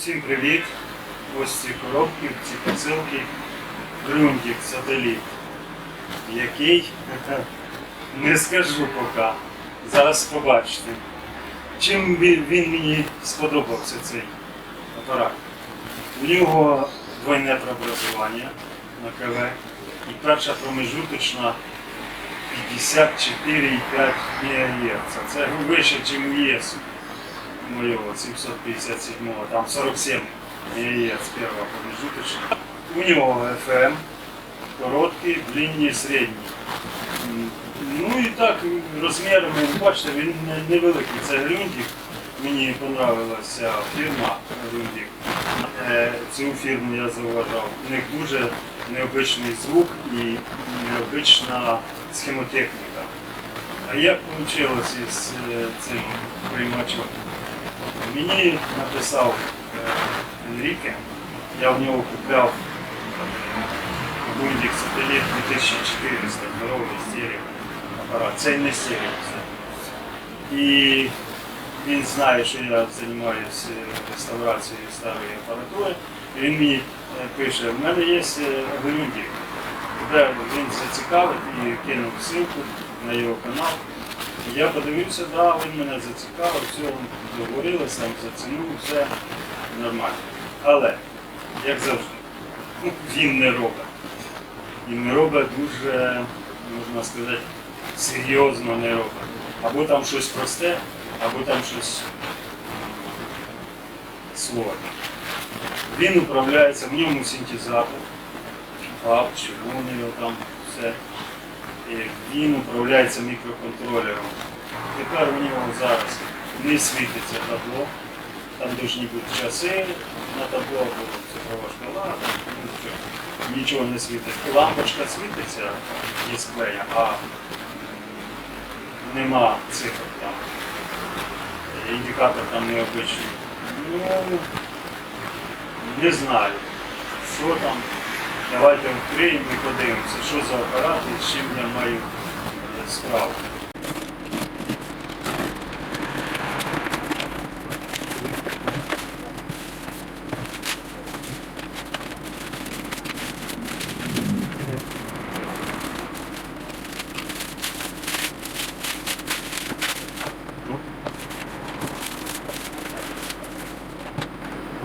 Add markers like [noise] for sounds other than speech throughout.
Всім привіт! Ось ці коробки, ці посилки. Грюндік сателіт. Який [laughs] не скажу поки. Зараз побачите. Чим він мені сподобався цей апарат? У нього двойне преобразування на КВ і перша промежуточна 54,5 МГц. Це вище, ніж у ЄСу моего 757 там 47 МГц первого промежуточного. У него FM, короткий, длинний, середній. Ну і так розмірами, бачите, він невеликий. Це Грюндік. Мені понравилася фірма Грюндік. Е, Цю фірму я зауважав. У них дуже необичний звук і необична схемотехніка. А як вийшло із е, цим приймачом? Мені написав е, Енріке, я в нього купляв Бундік сателіт 2400 здоровий стерео апарат. Це не це. І він знає, що я займаюся реставрацією старої апаратури. Він мені е, пише, в мене є Бундік. Він зацікавить і кинув ссылку на його канал. Я подивився, да, він мене зацікавив, все, договорилися там за ціну, все нормально. Але, як завжди, [laughs] він не робить. Він не робить дуже, можна сказати, серйозно не робить. Або там щось просте, або там щось сложне. Він управляється, в ньому синтезатор, фаб, червоний там все. Він управляється мікроконтролером. Тепер у нього зараз не світиться табло. Там повинні бути часи на табло, або цифрова шкала, нічого не світить. Лампочка світиться дисплея, а нема цифр там. Індикатор там необичний. Ну, не знаю, що там. Давайте відкриємо і подивимося, що за апарат і з чим я маю е, справу.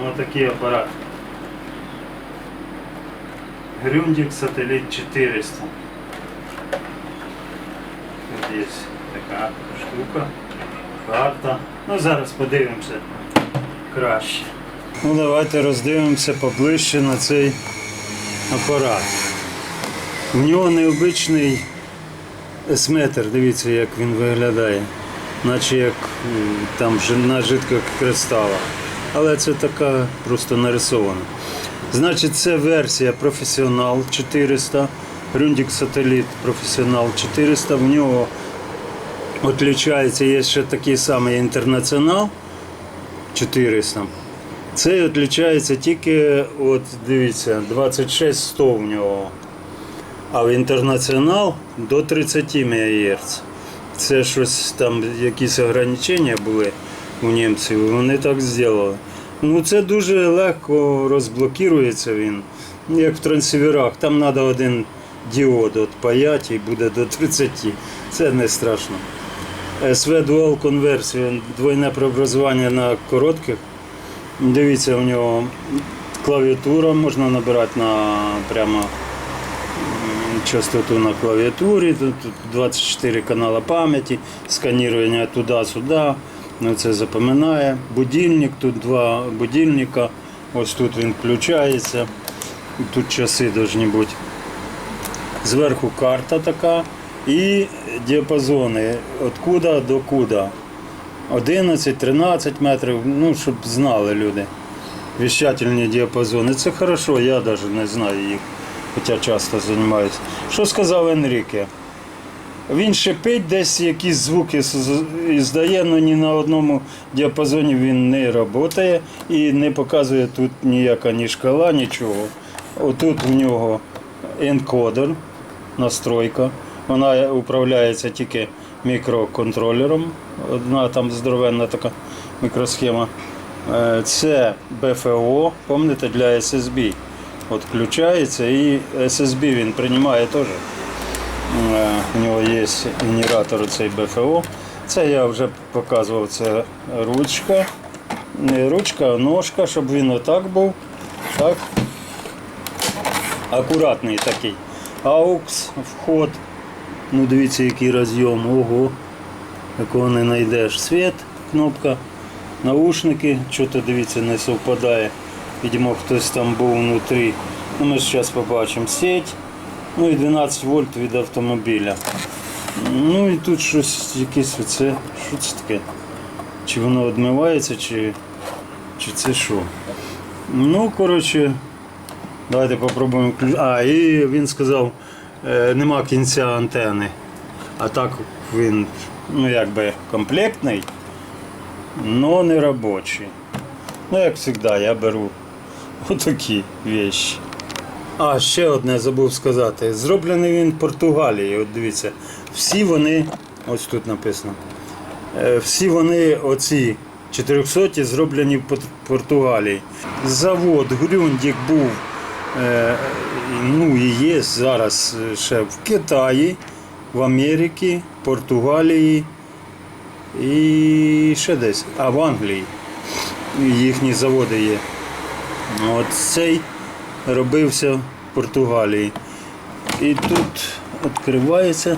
Ось такий апарат. Грюндик сателіт 400. Тут є така штука, карта. Ну зараз подивимося краще. Ну давайте роздивимося поближче на цей апарат. У нього необичний есметр, дивіться як він виглядає. Наче як там на жидких кристалах. Але це така просто нарисована. Значить, це версія професіонал 400, Grundig Сателіт професіонал 400. В нього відрізняється, є ще такий самий інтернаціонал 400. Цей відрізняється тільки, от дивіться, 2600 в нього. А в інтернаціонал до 30 МГц. Це щось там, якісь ограничення були у німців, вони так зробили. Ну це дуже легко розблокується він, як в трансіверах. Там треба один діод от паяти і буде до 30. Це не страшно. SV Dual конверсія, двойне преобразування на коротких. Дивіться, у нього клавіатура можна набирати на прямо частоту на клавіатурі, тут тут 24 канали пам'яті, сканування туди-сюди. Це запам'ятає. Будильник, тут два будильника. Ось тут він включається. Тут часи повинні бути. Зверху карта така і діапазони від куди до куди. 11-13 метрів, ну, щоб знали люди. Віщательні діапазони. Це хорошо, я навіть не знаю їх, хоча часто займаюся. Що сказав Енріке? Він шипить, десь якісь звуки здає, але ні на одному діапазоні він не працює і не показує тут ніяка ні шкала, нічого. Отут у нього енкодер, настройка. Вона управляється тільки мікроконтролером. Одна там здоровенна така мікросхема. Е, Це БФО, пам'ятаєте, для SSB. От включається і SSB він приймає теж. У нього є генератор цей БФО. Це я вже показував, це ручка. Не ручка, а ножка, щоб він отак був. Так. Акуратний такий. AUX, вход. Ну дивіться, який розйом. Ого. Такого не знайдеш. Світ, кнопка, наушники, що-то дивіться, не совпадає. Видимо, хтось там був внутрі. Ну, ми зараз побачимо сеть. Ну і 12 вольт від автомобіля. Ну і тут щось якесь оце. Що це таке? Чи воно відмивається, чи, чи це що? Ну, коротше, давайте попробуємо. А, і він сказав, е, нема кінця антени. А так він, ну якби комплектний, але не робочий. Ну, як завжди, я беру отакі вещі. А, ще одне забув сказати. Зроблений він в Португалії. От дивіться, всі вони, ось тут написано. Е, Всі вони оці 400 зроблені в Португалії. Завод Грюндік був, е, ну і є зараз е, ще в Китаї, в Америці, Португалії і ще десь, а в Англії. Їхні заводи є. От цей робився в Португалії. І тут відкривається.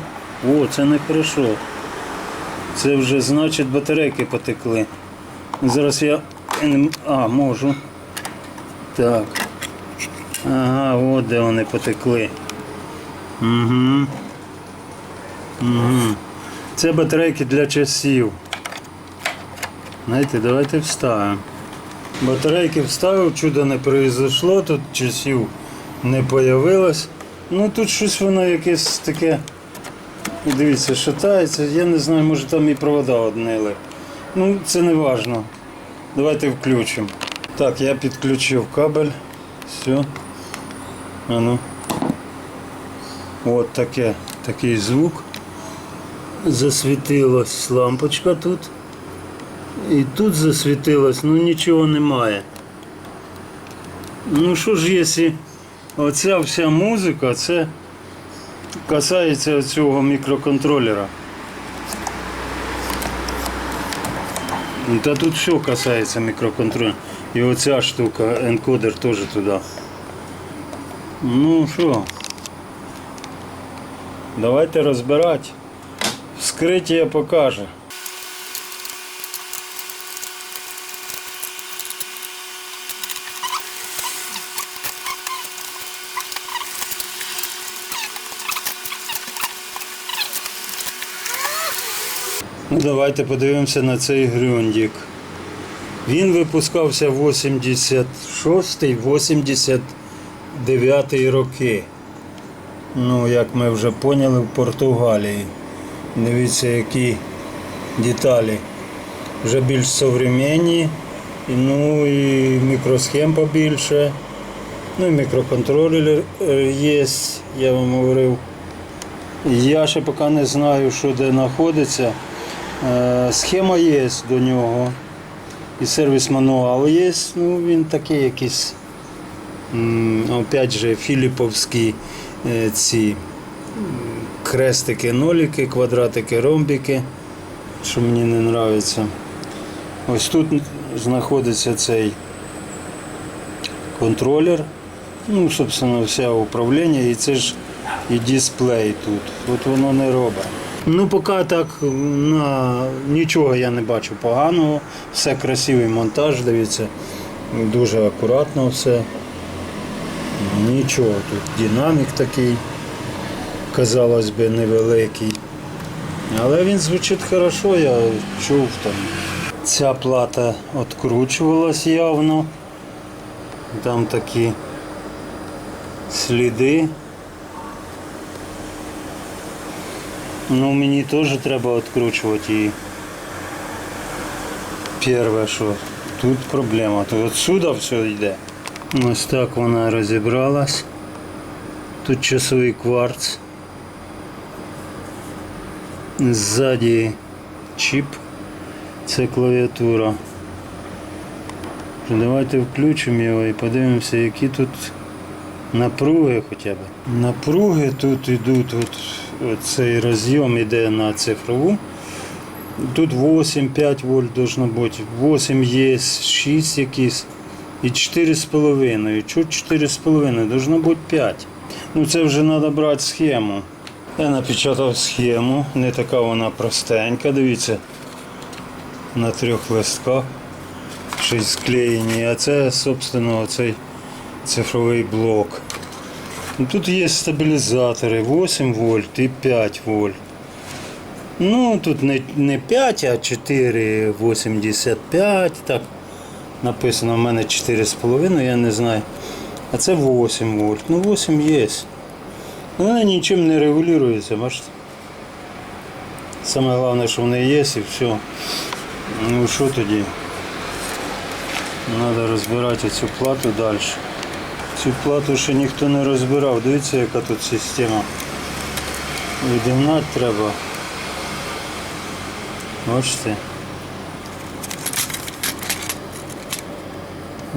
О, це не хорошо. Це вже значить батарейки потекли. Зараз я. А, можу. Так. Ага, от де вони потекли. Угу. Угу. Це батарейки для часів. Знаєте, давайте вставимо. Батарейки вставив, чудо не произошло, тут часів не появилось. Ну тут щось воно якесь таке. Дивіться, шатається. Я не знаю, може там і провода однили. Ну, це не важно. Давайте включимо. Так, я підключив кабель. Все. А. От таке, такий звук. Засвітилась лампочка тут. І тут засвітилось, ну нічого немає. Ну що ж, якщо оця вся музика, це касається цього мікроконтролера. Та тут все касається мікроконтролера. І оця штука, енкодер теж туди. Ну що, давайте розбирати. Вскриття покаже. Давайте подивимося на цей грюндік. Він випускався 86-89 роки. Ну, як ми вже поняли, в Португалії. Дивіться, які деталі. Вже більш современні. Ну і мікросхем побільше. Ну і мікроконтролер є, я вам говорив. Я ще поки не знаю, що де знаходиться. Е, Схема є до нього. І сервіс мануал є. Ну, він такий якийсь. Опять же, філіповські е, ці крестики, ноліки, квадратики, ромбики, що мені не подобається. Ось тут знаходиться цей контролер. Ну, собственно, все управління і це ж і дисплей тут. От воно не робить. Ну, поки так на нічого я не бачу поганого. Все красивий монтаж, дивіться. Дуже акуратно все. Нічого тут. Динамік такий, казалось би, невеликий. Але він звучить хорошо, я чув там. Ця плата відкручувалась явно. Там такі сліди. Ну, мені теж треба відкручувати її. Перше, що тут проблема, то отсюда все йде. Ось так вона розібралась. Тут часовий кварц. Ззаді чіп. Це клавіатура. Давайте включимо його і подивимося, які тут напруги хоча б. Напруги тут йдуть, от цей розйом йде на цифрову. Тут 8-5 вольт должно бути. 8 є, 6 якісь. І 4,5. Чуть 4,5, должно бути 5. Ну це вже треба брати схему. Я напечатав схему, не така вона простенька, дивіться. На трьох листках. Щось склеєні. А це, собственно, оцей цифровий блок. Ну, Тут є стабілізатори 8 вольт і 5 вольт. Ну, тут не, не 5, а 4,85. Так написано, в мене 4,5, я не знаю. А це 8 вольт. Ну 8 є. Ну, Вона нічим не регулюється, бачите. Саме головне, що вони є і все. Ну що тоді? Треба розбирати цю плату далі. Цю плату ще ніхто не розбирав. Дивіться, яка тут система. Відігнати треба. Бачите?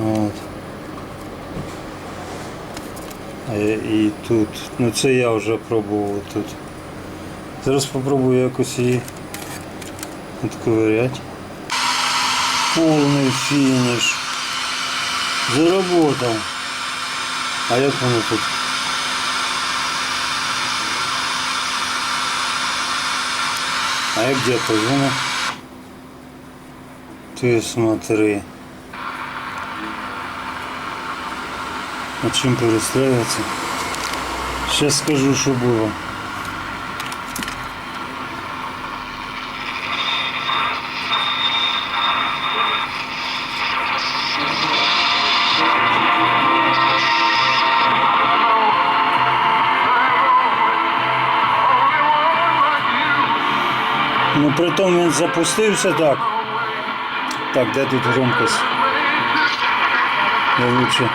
От. І тут. Ну це я вже пробував тут. Зараз спробую якось її відковиряти. Повний фініш. Заработав. А як воно тут? А як діапазони? Ти смотри. А чим перестраюватися? Сейчас скажу, що було. Ну при тому він запустився так. Так, де тут громкость? Я лучше.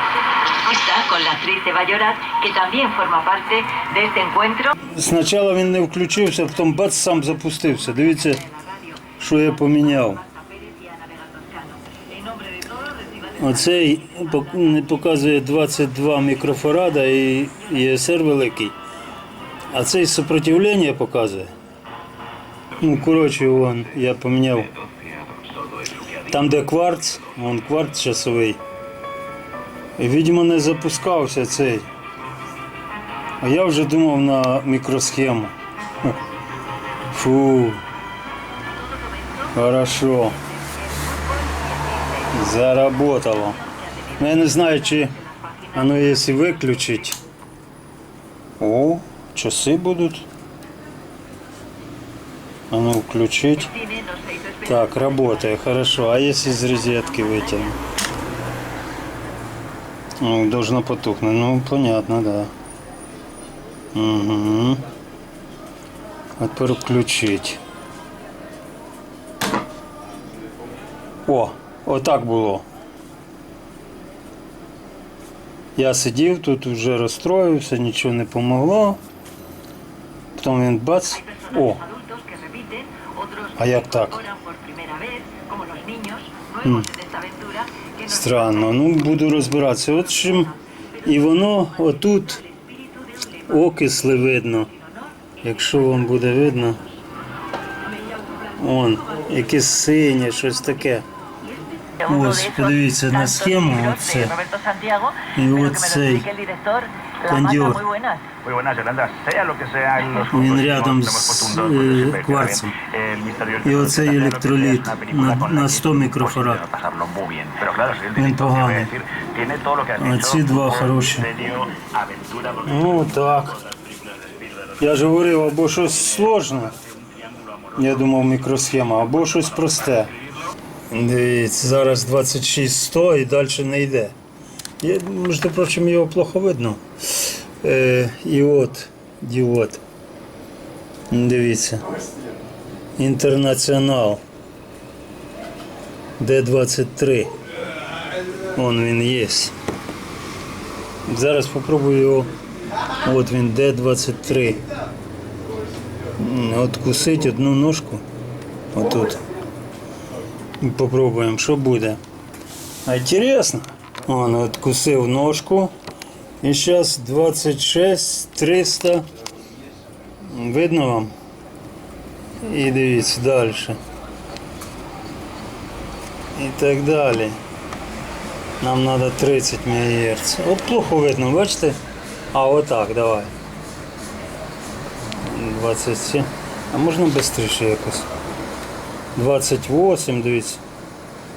Спочатку він не включився, потім бац сам запустився. Дивіться, що я поміняв. Оцей не показує 22 мікрофарада і ЄСР великий. А цей сопротивлення показує. Ну, коротше, вон, я поміняв. Там, де кварц, вон кварц часовий. І, видимо, не запускався цей. А я вже думав на мікросхему. [laughs] Фу. Хорошо. Заработало. Ну, я не знаю, чи оно якщо виключить. О, часи будуть. А ну включить. Cine nos se hizo esperar. Так, работает, хорошо. А если из розетки вытянем? Ну, должно потухнуть. Ну, понятно, да. Угу. А тепер включить. О, отак було. Я сидів тут, вже розстроївся, нічого не помогло. Потім він бац. О, Aventura, que nos Странно, ну буду розбиратися. От чим і воно отут окисли видно. Якщо вам буде видно. Он, якесь синє, щось таке. Ось, подивіться на схему, оце. І оцей los Він рядом з, е, кварцем. І оцей електроліт на- на la 100 que es мікрофарад. Він поганий. А ці два хороші. Ну так. Я ж говорив, або щось сложне. Я думав мікросхема, або щось просте. Дивіться, зараз 2600 і далі не йде. Я, між прочим, його плохо видно. Е, і от діод. Дивіться. Інтернаціонал. Д-23. Вон він є. Зараз спробую його. От він Д-23. М, Откусить одну ножку. Отут. І Попробуємо, що буде. А интересно. Он откусив ножку. І зараз 26 300. Видно вам? І дивіться далі. І так далі. Нам треба 30 МГц. От плохо видно, бачите? А отак, давай. 27. А можна швидше якось? 28, дивіться.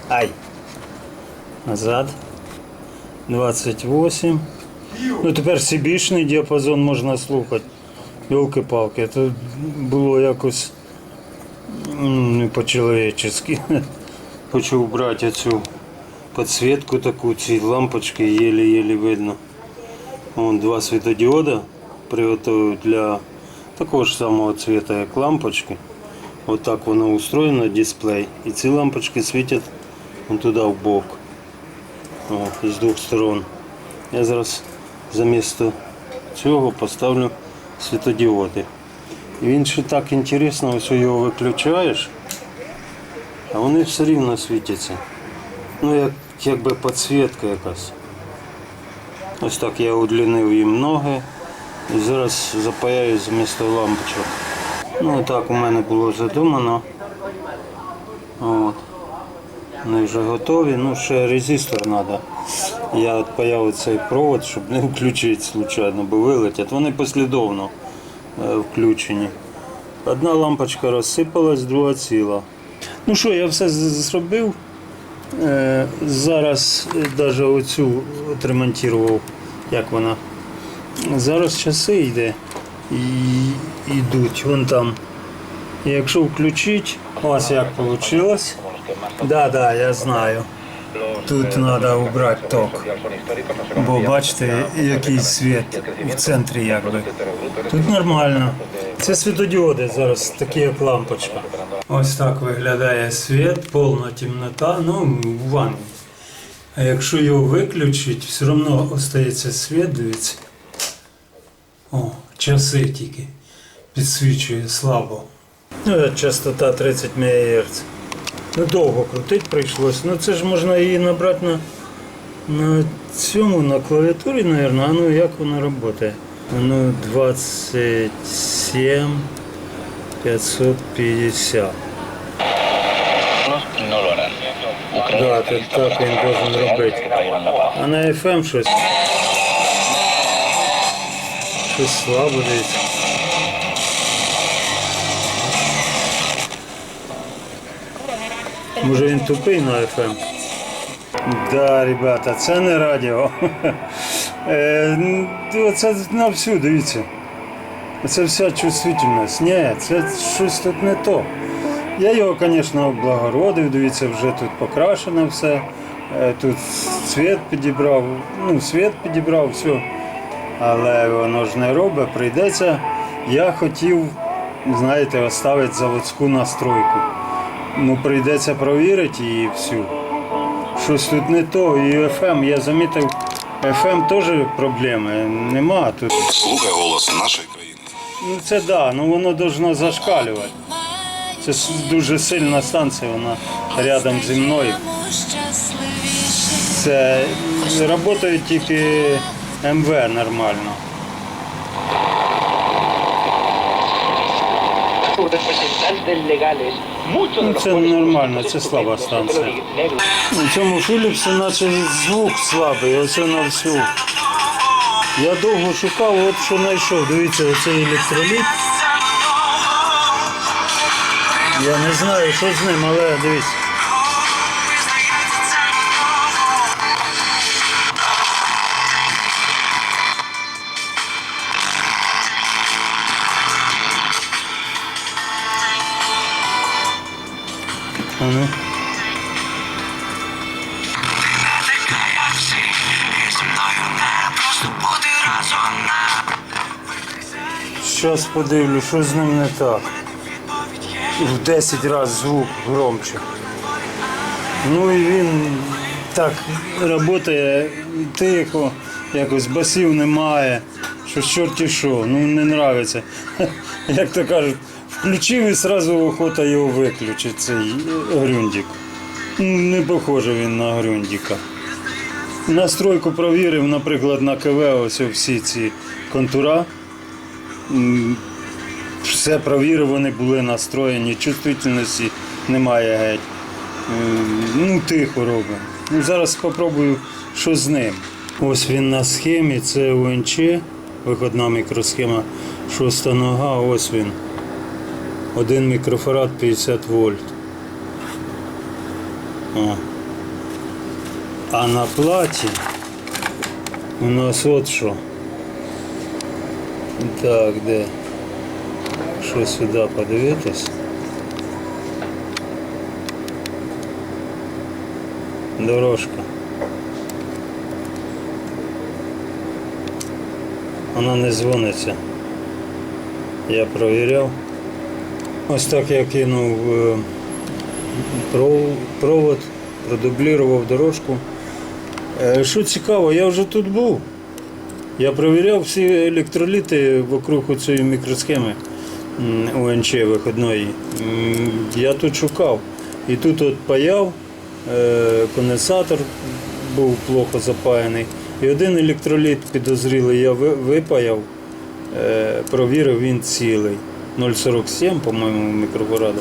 Ай. Назад. 28. Ну тепер сибішний діапазон можна слухати. Йолки-палки, це було якось не по-чоловічески. [laughs] Хочу убрати цю підсвітку таку, ці лампочки єлі-єлі видно. Вон два світодіода приготовив для такого ж самого цвіта, як лампочки. Отак воно устроєно дисплей. І ці лампочки світять туди в бок. О, з двох сторон. Я зараз замісто цього поставлю світодіоди. І він ще так інтересно, ось його виключаєш, а вони все рівно світяться. Ну, як, якби підсвітка якась. Ось так я удлінив їм ноги і зараз запаяю замісто лампочок. Ну так у мене було задумано. От. Вони вже готові, ну ще резистор треба. Я відпаяв цей провод, щоб не включити случайно, бо вилетять. Вони послідовно е, включені. Одна лампочка розсипалась, друга ціла. Ну що, я все зробив. Е, Зараз навіть оцю отремонтував, як вона. Зараз часи йде і йдуть вон там. Якщо включити, ось як вийшло. Да, да, я знаю. Тут треба убрати ток. Бо бачите, який світ в центрі якби. Тут нормально. Це світодіоди зараз, такі як лампочка. Ось так виглядає світ, повна темнота, ну в ванні. А якщо його виключити, все одно остається світ, дивіться. О, часи тільки підсвічує слабо. Ну, частота 30 МГц. Ну, довго крутити прийшлось. Ну це ж можна її набрати на, на цьому, на клавіатурі, мабуть. А ну як вона працює? Ну, 27 550. no. Да, так, так він должен робити. А на FM щось. Щось слабо десь. Може він тупий на FM? Да, ребята, це не радіо. [laughs] Е, ну, Це на всю, дивіться. Це вся чувствительність. Ні, це щось тут не то. Я його, звісно, облагородив, дивіться, вже тут покрашено все. Е, Тут світ підібрав, ну, світ підібрав, все. Але воно ж не робить, прийдеться. Я хотів, знаєте, оставити заводську настройку. Ну, прийдеться провірити і все. Щось тут не то. І FM, я замітив, FM теж проблеми. Нема тут. Слухай голос нашої країни. Ну це да, ну воно должно зашкалювати. Це дуже сильна станція, вона рядом зі мною. Це працює тільки МВ нормально. Sus representantes legales. Muchos de los це нормально, це слаба станція. У цьому Філіпсі наче звук слабий, оце на всю. Я довго шукав, от що знайшов. Дивіться, оцей електроліт. Я не знаю, що з ним, але дивіться. Щас подивлю, що з ним не так. В 10 разів звук громче. Ну і він так працює тихо, якось басів немає. Що чорті що, ну не подобається. [laughs] Як то кажуть, включив і одразу охота його виключити, цей грюндик. М, Не похоже він на Грюндіка. Настройку провірив, наприклад, на КВ ось всі ці контура. Все провірив, вони були настроєні, чувствительності немає геть. Ну, тихо робить. Ну, зараз спробую, що з ним. Ось він на схемі, це УНЧ, виходна мікросхема, шоста нога, ось він. Один мікрофарад 50 вольт. О. А на платі у нас от що. Так, де? Що сюди подивитись? Дорожка. Вона не дзвониться. Я провіряв. Ось так я кинув е, провод, продублірував дорожку. Е, Що цікаво, я вже тут був. Я перевіряв всі електроліти вокруг цієї мікросхеми м, УНЧ виходної. Я тут шукав. І тут от паяв, е, конденсатор був плохо запаяний. І один електроліт підозрілий я випаяв, е, провірив він цілий. 0,47, по-моєму, мікрофарада.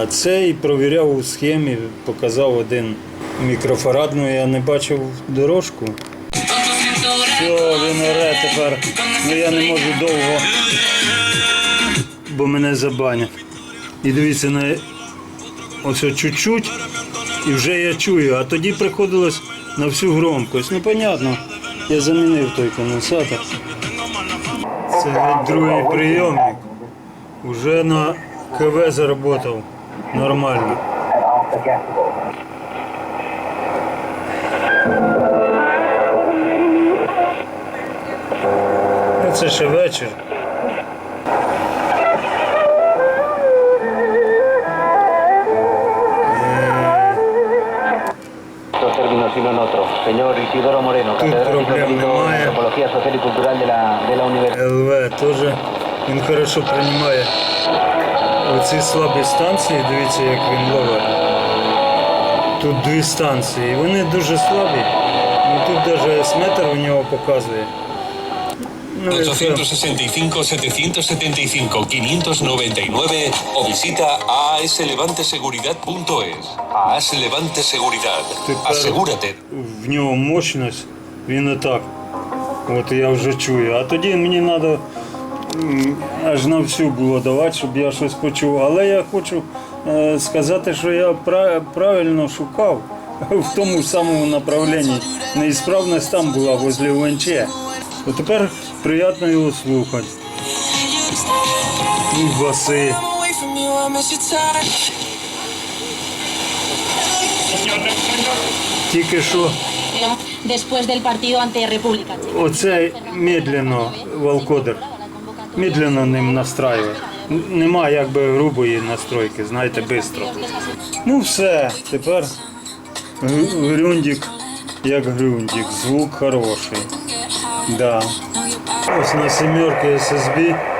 А цей провіряв у схемі, показав один мікрофарад, ну я не бачив дорожку. Все, він оре тепер. Ну я не можу довго, бо мене забанять. І дивіться, на от чуть-чуть, і вже я чую, а тоді приходилось на всю громкость. Ну, понятно, я замінив той конденсатор. Це другий прийомник. Уже на КВ заработав нормально. Це ще вечір. Тут проблем немає. ЛВ теж він хорошо приймає оці слабі станції, дивіться, як він ловить. Тут дві станції, вони дуже слабі. Ну, тут навіть есметр у нього показує. Ну, 865 775 599 o visita aslevanteseguridad.es. AS Levante Seguridad. Asegúrate. в нього мощність, він отак. От я вже чую. А тоді мені треба аж на всю було давати, щоб я щось почув. Але я хочу е, сказати, що я пра- правильно шукав [laughs] в тому самому направленні. Неісправність там була возле УНЧ. От тепер приємно його слухати. І баси. Тільки що оце медленно Волкодер. Медленно ним настраює. Н- Нема якби грубої настройки, знаєте, швидко. Ну все, тепер грю- грюндік як грюндік, звук хороший. Да. Ось на семерке SSB.